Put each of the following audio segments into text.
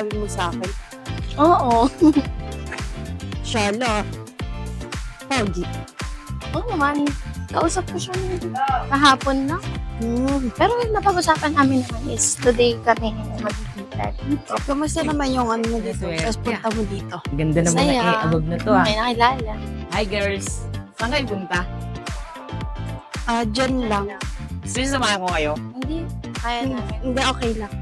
sabi mo sa akin? Oo. Shala. Pogi. Oo naman. Kausap ko siya nung kahapon na. Hmm. Pero yung napag-usapan namin naman is today kami magkikita dito. Kamusta naman yung ano mo dito? Tapos punta mo dito. Ganda naman Masaya. na eh. Above na to ah. May nakilala. Hi girls. Saan kayo punta? Ah, dyan lang. Sige, samahan ko kayo. Hindi. Kaya na. Hindi, okay lang.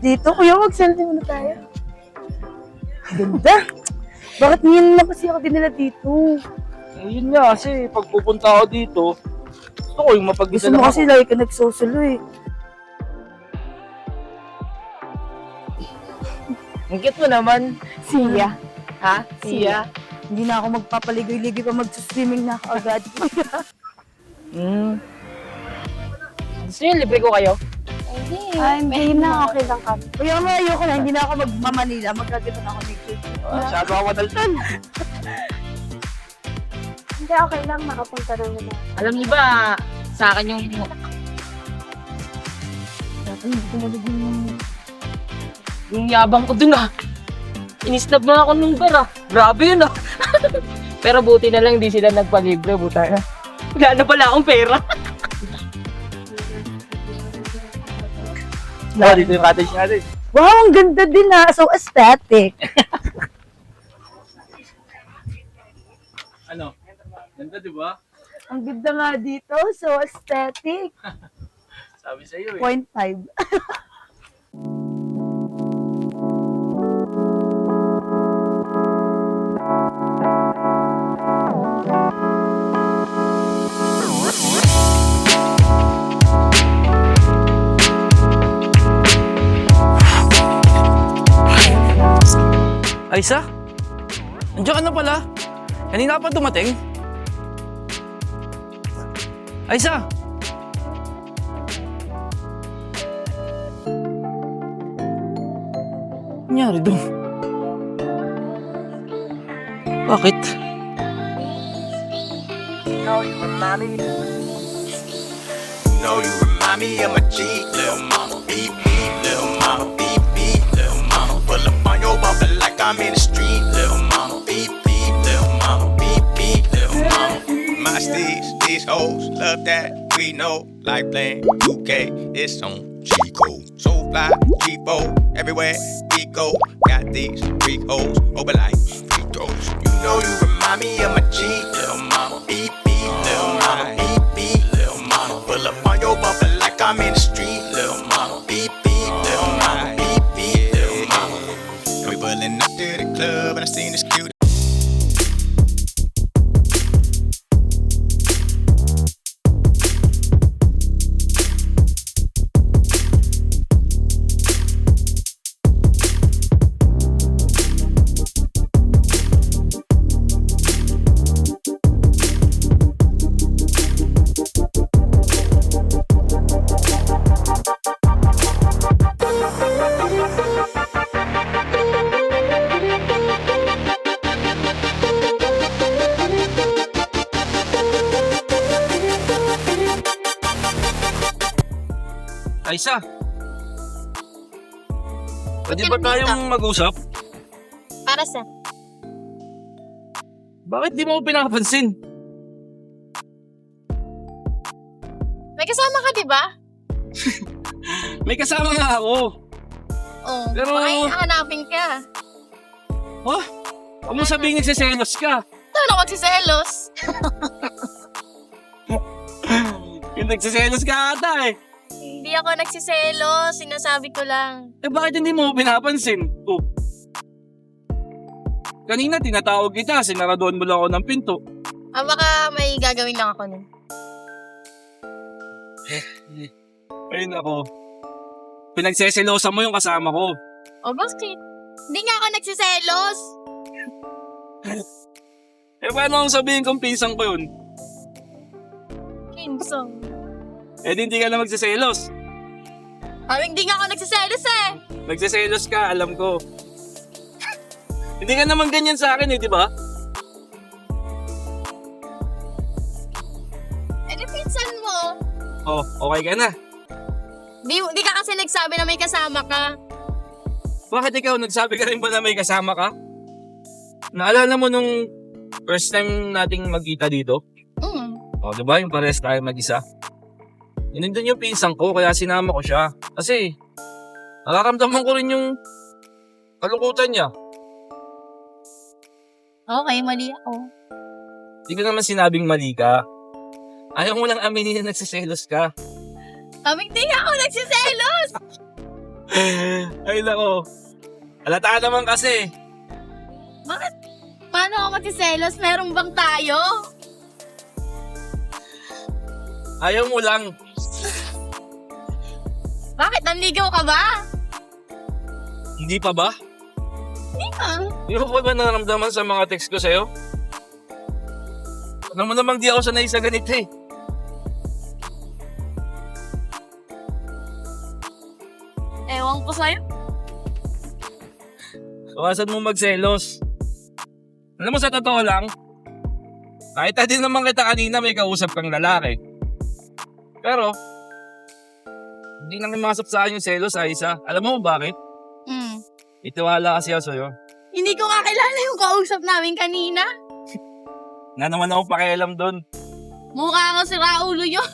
Dito, kuya, mag-selfie muna tayo. Ganda. Bakit ngayon na kasi ako dinala dito? Eh, yun nga kasi pag pupunta ako dito, gusto ko yung Gusto mapagdala mo kasi lagi ka nagsusulo eh. Ang cute mo naman. Siya. Ha? Siya. Hindi na ako magpapaligoy-ligoy pa mag-swimming na ako agad. Hmm. Gusto niyo libre ko kayo? Hindi. Ay, hindi na. Okay lang kami. Kaya nga ayoko na, hindi na ako magmamanila. Magkaganda na ako next week. Masyado ako madaltan. Hindi, okay lang. Makapunta na naman. Alam niyo ba, sa akin yung... Yung yabang ko dun ah. Inisnab na ako nung bar ah. Grabe yun ah. Pero buti na lang hindi sila nagpalibre, buta na. Wala na pala akong pera. na. Oh, dito yung cottage natin. Wow, ang ganda din ha. So aesthetic. ano? Ganda, di ba? Ang ganda nga dito. So aesthetic. Sabi sa'yo eh. 0.5. Liza? Andiyan ka na pala. Kanina pa dumating. Liza! Nangyari doon? Bakit? No, you remind me. No, you remind me of my G, little mama. Beep. I'm in the street, little mama. Beep, beep, little mama. Beep, beep, little mama. My steez, these hoes love that. We know, like playing 2K. It's on Chico. So fly, G4, everywhere we go. Got these freak hoes, open like free throws. You know you remind me of my G, little mama. Beep, beep, Aisa? Pwede ba tayong mag-usap? Para sa? Bakit di mo ako pinapansin? May kasama ka, di ba? May kasama nga ako. Oo. Pero- Baka hanapin ka. Huh? Huwag mo sabihin nagsiselos ka. Na magsiselos. Yung nagsiselos ka ata eh. Hindi ako nagsiselos. Sinasabi ko lang. Eh bakit hindi mo pinapansin? Oh. Kanina tinatawag kita, sinaraduan mo lang ako ng pinto. Ah, baka may gagawin lang ako nun. Ayun ako. Pinagseselosa mo yung kasama ko. O, bakit? Hindi nga ako nagsiselos. Eh paano akong sabihin kung pisang ko yun? Kinsong. Eh di hindi ka na magsiselos. Ah, hindi nga ako nagsiselos eh. Nagsiselos ka, alam ko. hindi ka naman ganyan sa akin eh, di ba? Eh, di pinsan mo. Oh, okay ka na. Di, di ka kasi nagsabi na may kasama ka. Bakit ikaw, nagsabi ka rin ba na may kasama ka? Naalala mo nung first time nating magkita dito? Mm. O, di ba? Yung pares tayo mag-isa. Yun din yung pinsang ko, kaya sinama ko siya. Kasi, nakaramdaman ko rin yung kalungkutan niya. Okay, mali ako. Hindi ko naman sinabing mali ka. Ayaw mo lang aminin na nagsiselos ka. Kaming di ako nagsiselos! Ay, nako. Halata naman kasi. Bakit? Paano ako magsiselos? Meron bang tayo? Ayaw mo lang. Bakit? Nanligaw ka ba? Hindi pa ba? Hindi ka. Hindi mo pa ba naramdaman sa mga text ko sa'yo? Alam mo namang di ako sanay sa ganito eh. Ewan ko sa'yo. Kawasan mo magselos. Alam mo sa totoo lang, kahit din naman kita kanina may kausap kang lalaki. Pero, hindi nang masap sa akin yung selos, Aisa. Alam mo bakit? Mm. Itiwala kasi ako sa'yo. Hindi ko nga kilala yung kausap namin kanina. Nga naman ako pakialam doon. Mukha nga si Raulo yun.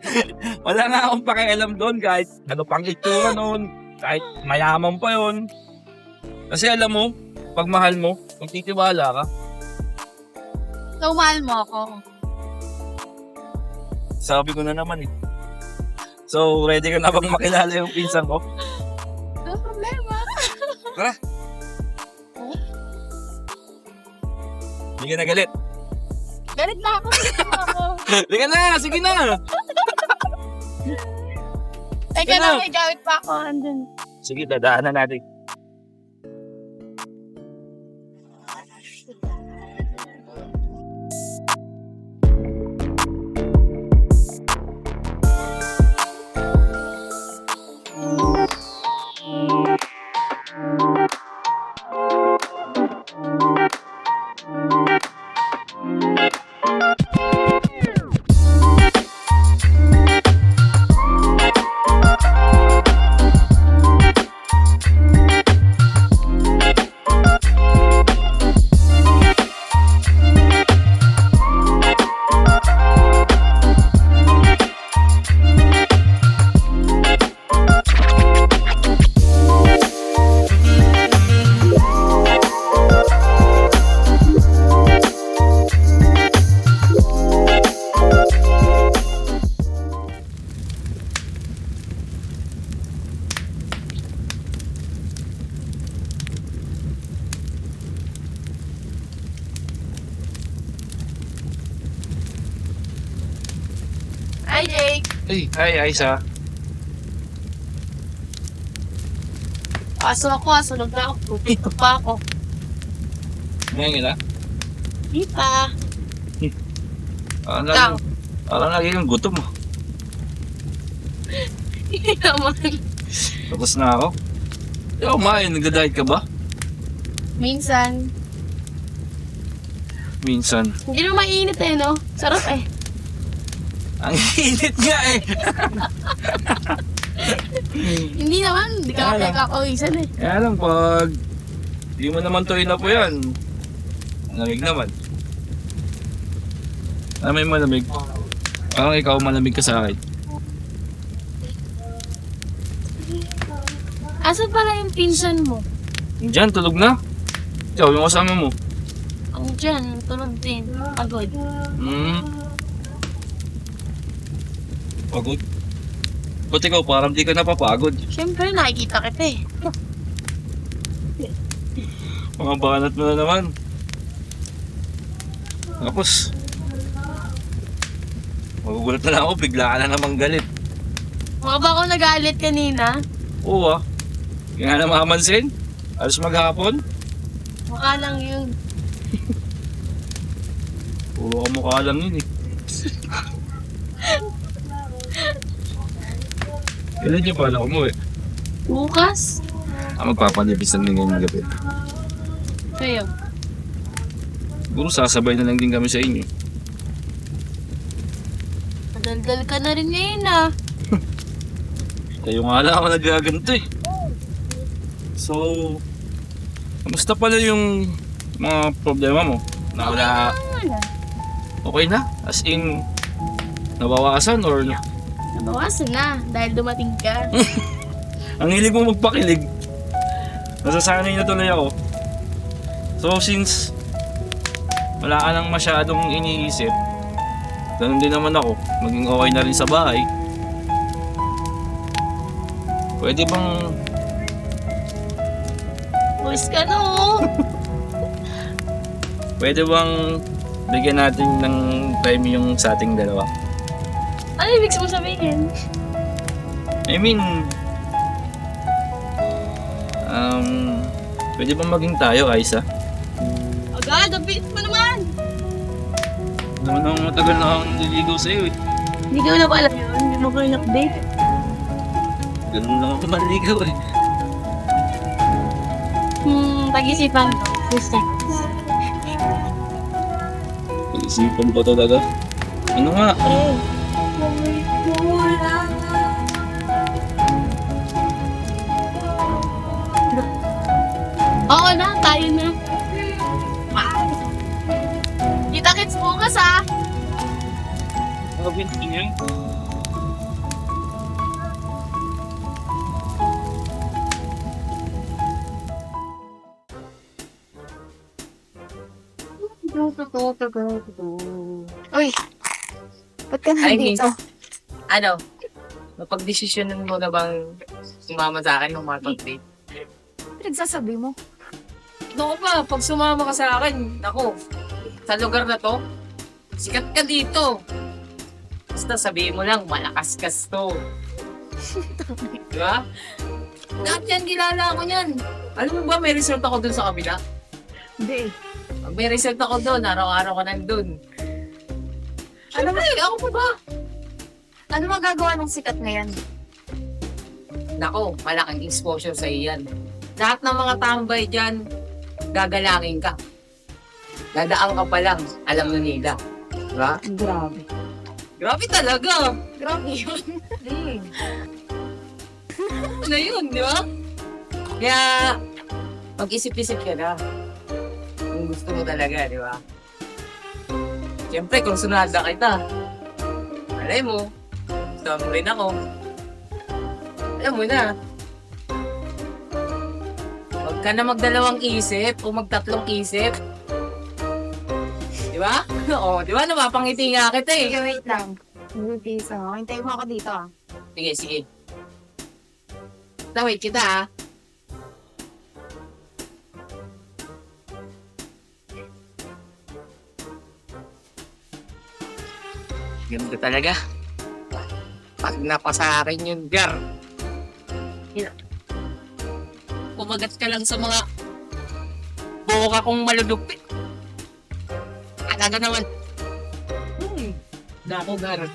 Wala nga akong pakialam doon kahit ano pang itsura noon. Kahit mayaman pa yon. Kasi alam mo, pag mahal mo, magtitiwala ka. So, mahal mo ako. Sabi ko na naman eh. So, ready ka na bang makilala yung pinsan ko? No problema. Tara. Hindi ka na galit. Galit na ako. Na. Hindi ka na, sige na. Teka lang, may gamit pa ako. Andun. Sige, dadaanan natin. Hi, Jake. Hey, hi, Aisa. Aso ako, asunog na ako. Dito pa ako. Ngayon na? Di pa. Parang Ikaw. lagi, parang lagi yung gutom mo. Hindi naman. Tapos na ako. Ikaw, kumain. Nagda-diet ka ba? Minsan. Minsan. Hindi naman mainit eh, no? Sarap eh. Ang init nga eh. Hindi naman. Hindi ka kaya kakawisan eh. Kaya lang pag di mo naman to na po yan, malamig naman. Ano may malamig? Parang ikaw malamig ka sa akin. Asan pala yung pinsan mo? Diyan, tulog na. Ikaw, yung kasama mo. Ang dyan, tulog din. Pagod. Hmm. Pagod. Ba't ikaw parang di ka napapagod? Siyempre, nakikita kita eh. Mga banat mo na naman. Tapos, magugulat na lang ako, bigla ka na namang galit. Mga ba ako nagalit kanina? Oo ah. Kaya nga namamansin. Alas maghapon. Mukha lang yun. Puro ka mukha lang yun eh. Kailan niyo pala umuwi? Bukas? Ah, magpapanibis lang din ngayong gabi. Kayo. Siguro sasabay na lang din kami sa inyo. Madaldal ka na rin ngayon ah. Kayo nga lang ako nagaganto eh. So, kamusta pala yung mga problema mo? Na wala, okay na? As in, nabawasan or Nabawasan na dahil dumating ka. ang hilig mo magpakilig? Nasasanay na tuloy ako. So since wala ka nang masyadong iniisip, ganun din naman ako, maging okay na rin sa bahay. Pwede bang Boys ka no. Pwede bang bigyan natin ng time yung sa ating dalawa? Ano ibig mo sabihin? I mean, um, pwede bang maging tayo, Aisa? Agad, ang bilis mo naman. Naman ako matagal na akong nililigaw sa'yo eh. Hindi ko na pa alam yun. Hindi mo ko yung update. Ganun lang ako maligaw eh. Hmm, pag-isipan ko. Ko. Pag-isipan ko talaga. Ano nga? Oo na, tayo na. Kita kits bukas ah. Sabi niya. Uy, ba't ka Ay, nandito? Ano? Napag-desisyonan mo na bang sumama sa akin nung makapag-date? Pinagsasabi mo? Naku pa, pag sumama ka sa akin, ako, sa lugar na to, sikat ka dito. Basta sabihin mo lang, malakas kas to. Di ba? Lahat yan, kilala ko yan. Alam mo ba, may result ako dun sa kabila? Hindi. Pag may result ako doon, araw-araw ko nandun. Ano ba, ako pa ba? Ano magagawa ng sikat na yan? Nako, malaking exposure sa iyan. Lahat ng mga tambay dyan, gagalangin ka. Dadaan ka pa lang, alam na nila. Diba? Grabe. Grabe talaga. Grabe yun. Ano yun, di ba? Kaya, mag-isip-isip ka na. Kung gusto mo talaga, di ba? Siyempre, kung sunada kita, alay mo, gusto mo rin ako. Alam mo na. Huwag ka na magdalawang isip o magtatlong isip. Di ba? Oo, di ba? Napapangiti nga kita eh. Sige, wait lang. Hindi so, hintayin mo ako dito ah. Sige, sige. Wait kita ah. Ganda talaga. Pag napasa akin yung gar. Yun. Kumagat ka lang sa mga boka kong malulupit. Alaga naman. Hmm. Nako, gar.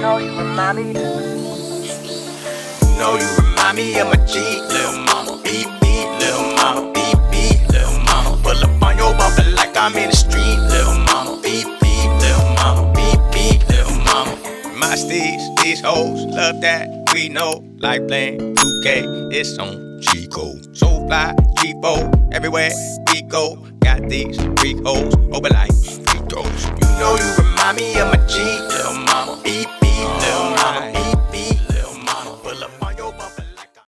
know you remind me of my G, little mama. Beep beep, little mama. Beep beep, little mama. Pull up on your bumper like I'm in the street, little mama. Beep beep, little mama. Beep beep, little mama. My steez, these hoes love that. We know, like playing 2K. It's on code. So fly, G-Bo, everywhere we go. Got these freak hoes, open like free throws. You know you remind me of my G, little mama. Beep